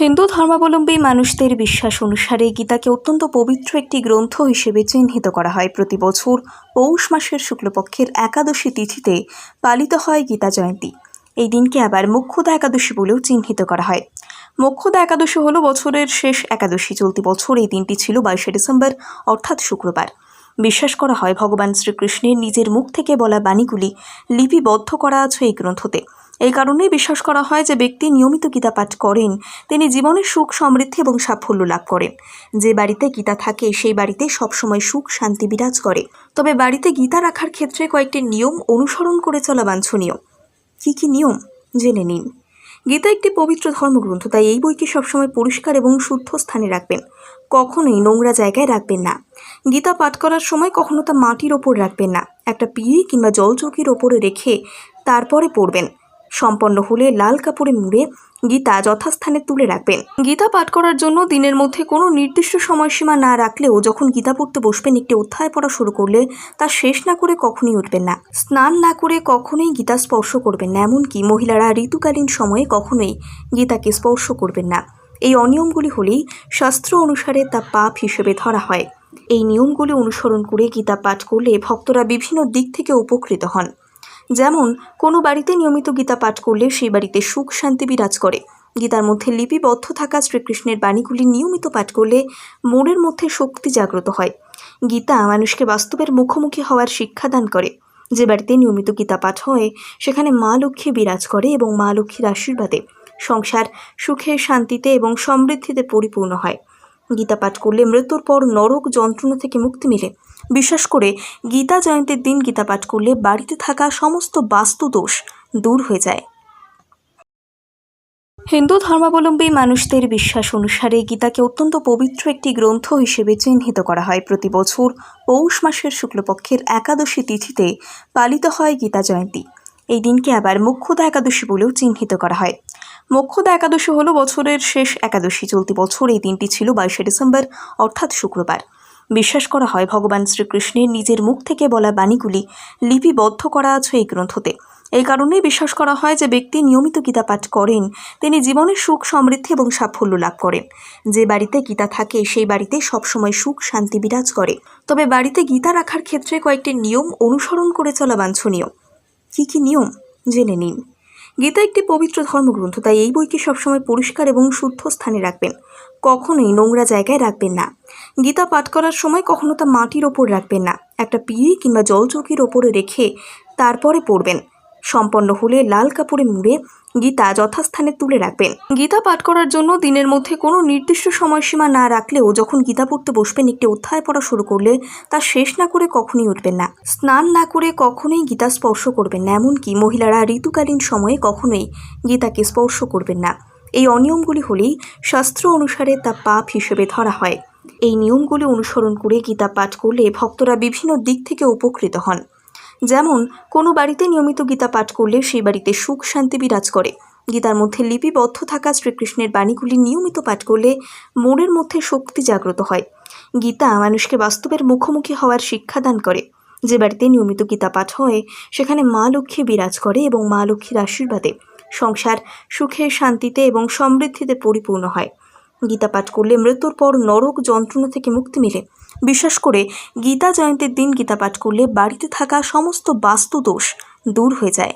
হিন্দু ধর্মাবলম্বী মানুষদের বিশ্বাস অনুসারে গীতাকে অত্যন্ত পবিত্র একটি গ্রন্থ হিসেবে চিহ্নিত করা হয়। প্রতি বছর পৌষ মাসের শুক্লপক্ষের একাদশী তিথিতে পালিত হয় গীতা জয়ন্তী। এই দিনকে আবার মুখ্যদা একাদশী বলেও চিহ্নিত করা হয়। মুখ্যদা একাদশী হলো বছরের শেষ একাদশী। চলতি বছর এই দিনটি ছিল বাইশে ডিসেম্বর, অর্থাৎ শুক্রবার। বিশ্বাস করা হয়, ভগবান শ্রীকৃষ্ণের নিজের মুখ থেকে বলা বাণীগুলি লিপিবদ্ধ করা আছে এই গ্রন্থতে। এই কারণেই বিশ্বাস করা হয় যে ব্যক্তি নিয়মিত গীতা পাঠ করেন। তিনি জীবনে সুখ, সমৃদ্ধি এবং সাফল্য লাভ করেন। যে বাড়িতে গীতা থাকে, সেই বাড়িতে সবসময় সুখ, শান্তি বিরাজ করে। তবে বাড়িতে গীতা রাখার ক্ষেত্রে কয়েকটি নিয়ম অনুসরণ করে চলা বাঞ্ছনীয়। কী কী নিয়ম? জেনে নিন। গীতা একটি পবিত্র ধর্মগ্রন্থ, তাই এই বইকে সবসময় পরিষ্কার এবং শুদ্ধ স্থানে রাখবেন। কখনোই নোংরা জায়গায় রাখবেন না। গীতা পাঠ করার সময় কখনো তা মাটির ওপর রাখবেন না। একটা পিঁড়ি কিংবা জলচৌকির ওপরে রেখে তারপরে পড়বেন। সম্পন্ন হলে লাল কাপড়ে মুড়ে গীতা যথাস্থানে তুলে রাখবেন। গীতা পাঠ করার জন্য দিনের মধ্যে কোনো নির্দিষ্ট সময়সীমা না রাখলেও যখন গীতা পড়তে বসবেন, একটি অধ্যায় পড়া শুরু করলে তা শেষ না করে কখনই উঠবেন না। স্নান না করে কখনোই গীতা স্পর্শ করবেন না, এমনকি মহিলারা ঋতুকালীন সময়ে কখনোই গীতাকে স্পর্শ করবেন না। এই অনিয়মগুলি হলেই শাস্ত্র অনুসারে তা পাপ হিসেবে ধরা হয়। এই নিয়মগুলি অনুসরণ করে গীতা পাঠ করলে ভক্তরা বিভিন্ন দিক থেকে উপকৃত হন। যেমন, কোনো বাড়িতে নিয়মিত গীতা পাঠ করলে সেই বাড়িতে সুখ, শান্তি বিরাজ করে। গীতার মধ্যে লিপিবদ্ধ থাকা শ্রীকৃষ্ণের বাণীগুলি নিয়মিত পাঠ করলে মনের মধ্যে শক্তি জাগ্রত হয়। গীতা মানুষকে বাস্তবের মুখোমুখি হওয়ার শিক্ষা দান করে। যে বাড়িতে নিয়মিত গীতা পাঠ হয়, সেখানে মা লক্ষ্মী বিরাজ করে এবং মা লক্ষ্মীর আশীর্বাদে সংসার সুখে, শান্তিতে এবং সমৃদ্ধিতে পরিপূর্ণ হয়। গীতা পাঠ করলে মৃত্যুর পর নরক যন্ত্রণা থেকে মুক্তি মিলে। বিশেষ করে গীতা জয়ন্তীর দিন গীতা পাঠ করলে বাড়িতে থাকা সমস্ত বাস্তু দোষ দূর হয়ে যায়। হিন্দু ধর্মাবলম্বী মানুষদের বিশ্বাস অনুসারে গীতাকে অত্যন্ত পবিত্র একটি গ্রন্থ হিসেবে চিহ্নিত করা হয়। প্রতি বছর পৌষ মাসের শুক্লপক্ষের একাদশী তিথিতে পালিত হয় গীতা জয়ন্তী। এই দিনকে আবার মুখ্যদা একাদশী বলেও চিহ্নিত করা হয়। মুখ্যদা একাদশী হলো বছরের শেষ একাদশী। চলতি বছর এই দিনটি ছিল বাইশে ডিসেম্বর, অর্থাৎ শুক্রবার। বিশ্বাস করা হয় ভগবান শ্রীকৃষ্ণের নিজের মুখ থেকে বলা বাণীগুলি লিপিবদ্ধ করা আছে এই গ্রন্থতে। এই কারণেই বিশ্বাস করা হয় যে ব্যক্তি নিয়মিত গীতা পাঠ করেন, তিনি জীবনে সুখ, সমৃদ্ধি এবং সাফল্য লাভ করেন। যে বাড়িতে গীতা থাকে, সেই বাড়িতে সবসময় সুখ, শান্তি বিরাজ করে। তবে বাড়িতে গীতা রাখার ক্ষেত্রে কয়েকটি নিয়ম অনুসরণ করে চলা বাঞ্ছনীয়। কী কী নিয়ম? জেনে নিন। গীতা একটি পবিত্র ধর্মগ্রন্থ, তাই এই বইকে সবসময় পরিষ্কার এবং শুদ্ধ স্থানে রাখবেন। কখনোই নোংরা জায়গায় রাখবেন না। গীতা পাঠ করার সময় কখনো তা মাটির ওপর রাখবেন না। একটা পিড়ি কিংবা জলচৌকির ওপরে রেখে তারপরে পড়বেন। সম্পন্ন হলে লাল কাপড়ে মুড়ে গীতা যথাস্থানে তুলে রাখবেন। গীতা পাঠ করার জন্য দিনের মধ্যে কোনো নির্দিষ্ট সময়সীমা না রাখলেও যখন গীতা পড়তে বসবেন, একটি অধ্যায় পড়া শুরু করলে তা শেষ না করে কখনোই উঠবেন না। স্নান না করে কখনোই গীতা স্পর্শ করবেন না, এমনকি মহিলারা ঋতুকালীন সময়ে কখনোই গীতাকে স্পর্শ করবেন না। এই অনিয়মগুলি হলেই শাস্ত্র অনুসারে তা পাপ হিসেবে ধরা হয়। এই নিয়মগুলি অনুসরণ করে গীতা পাঠ করলে ভক্তরা বিভিন্ন দিক থেকে উপকৃত হন। যেমন, কোনো বাড়িতে নিয়মিত গীতা পাঠ করলে সেই বাড়িতে সুখ শান্তি বিরাজ করে। গীতার মধ্যে লিপিবদ্ধ থাকা শ্রীকৃষ্ণের বাণীগুলি নিয়মিত পাঠ করলে মনের মধ্যে শক্তি জাগ্রত হয়। গীতা মানুষকে বাস্তবের মুখোমুখি হওয়ার শিক্ষা দান করে। যে বাড়িতে নিয়মিত গীতা পাঠ হয়, সেখানে মা লক্ষ্মী বিরাজ করে এবং মা লক্ষ্মীর আশীর্বাদে সংসার সুখে, শান্তিতে এবং সমৃদ্ধিতে পরিপূর্ণ হয়। গীতা পাঠ করলে মৃত্যুর পর নরক যন্ত্রণা থেকে মুক্তি মিলে। বিশেষ করে গীতা জয়ন্তীর দিন গীতা পাঠ করলে বাড়িতে থাকা সমস্ত বাস্তু দোষ দূর হয়ে যায়।